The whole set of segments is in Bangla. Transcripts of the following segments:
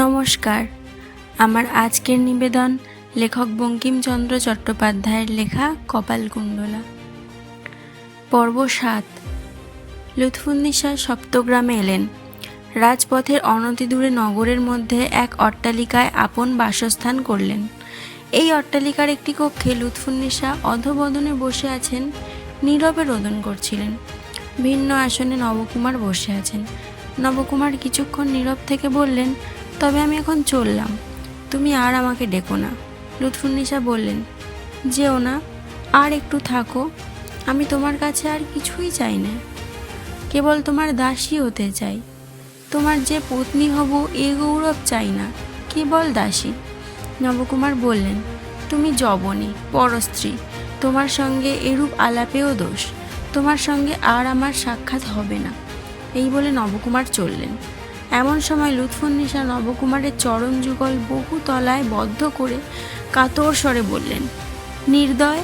নমস্কার। আমার আজকের নিবেদন লেখক বঙ্কিমচন্দ্র চট্টোপাধ্যায়ের লেখা কপালকুণ্ডলা পর্ব সাত। লুৎফুন্নিশা সপ্তগ্রামে এলেন। রাজপথের অনতিদূরে নগরের মধ্যে এক অট্টালিকায় আপন বাসস্থান করলেন। এই অট্টালিকার একটি কক্ষে লুৎফুন্নিশা অধবদনে বসে আছেন, নীরবে রোদন করছিলেন। ভিন্ন আসনে নবকুমার বসে আছেন। নবকুমার কিছুক্ষণ নীরব থেকে বললেন তবে আমি এখন চললাম। তুমি আর আমাকে ডেকো না। লুৎফুন্নিশা বললেন, যেও না, আর একটু থাকো। আমি তোমার কাছে আর কিছুই চাই না। কেবল তোমার দাসী হতে চাই। তোমার যে পত্নী হব এ গৌরব চাই না। কেবল দাসী। নবকুমার বললেন, তুমি জবনী পরস্ত্রী। তোমার সঙ্গে এরূপ আলাপেও দোষ। তোমার সঙ্গে আর আমার সাক্ষাৎ হবে না। এই বলে নবকুমার চললেন। এমন সময় লুৎফুন্নিশা নবকুমারের চরণ যুগল বহু তলায় বদ্ধ করে কাতর স্বরে বললেন, নির্দয়,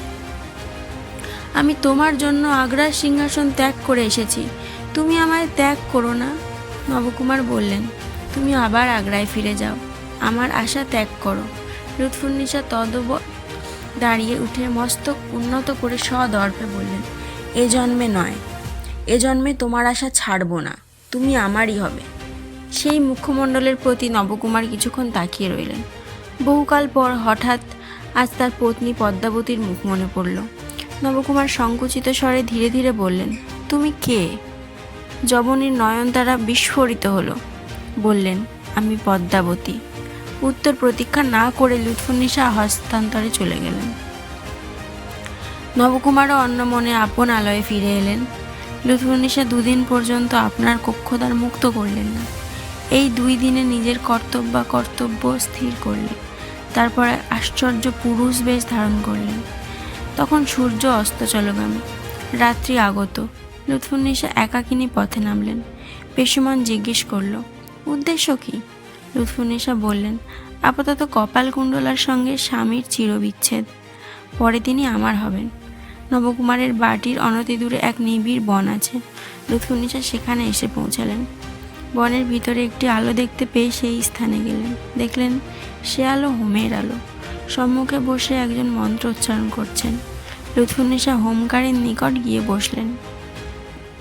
আমি তোমার জন্য আগ্রার সিংহাসন ত্যাগ করে এসেছি। তুমি আমায় ত্যাগ করো না। নবকুমার বললেন, তুমি আবার আগ্রায় ফিরে যাও। আমার আশা ত্যাগ করো। লুৎফুন্নিশা তদব, দাঁড়িয়ে উঠে মস্তক উন্নত করে সদর্পে বললেন, এ জন্মে নয়। এ জন্মে তোমার আশা ছাড়বো না। তুমি আমারই হবে। সেই মুখ্যমণ্ডলের প্রতি নবকুমার কিছুক্ষণ তাকিয়ে রইলেন। বহুকাল পর হঠাৎ আজ তার পত্নী পদ্মাবতীর মুখ মনে পড়ল। নবকুমার সংকুচিত স্বরে ধীরে ধীরে বললেন, তুমি কে? জবনীর নয়নতারা বিস্ফোরিত হলো। বললেন, আমি পদ্মাবতী। উত্তর প্রতীক্ষা না করে লুৎফুন্নিশা হস্তান্তরে চলে গেলেন। নবকুমারও অন্য মনে আপন আলয়ে ফিরে এলেন। লুৎফুন্নিশা দুদিন পর্যন্ত আপনার কক্ষদ্বার মুক্ত করলেন না। এই দুই দিনে নিজের কর্তব্য কর্তব্য স্থির করলেন। তারপরে আশ্চর্য পুরুষ বেশ ধারণ করলেন। তখন সূর্য অস্ত চলগামী। রাত্রি আগত। লুৎফুন্নিশা একাকিনী পথে নামলেন। পেশুমান জিজ্ঞেস করল, উদ্দেশ্য কি? লুৎফুন্নিশা বললেন, আপাতত কপালকুণ্ডলার সঙ্গে স্বামীর চিরবিচ্ছেদ। পরে তিনি আমার হবেন। নবকুমারের বাটির অনতি দূরে এক নিবিড় বন আছে। লুৎফুন্নিশা সেখানে এসে পৌঁছালেন। বনের ভিতরে একটি আলো দেখতে পেয়ে সেই স্থানে গেলেন। দেখলেন সে আলো হোমের আলো। সম্মুখে বসে একজন মন্ত্র উচ্চারণ করছেন। লুৎফুন্নেসা হোমকারের নিকট গিয়ে বসলেন।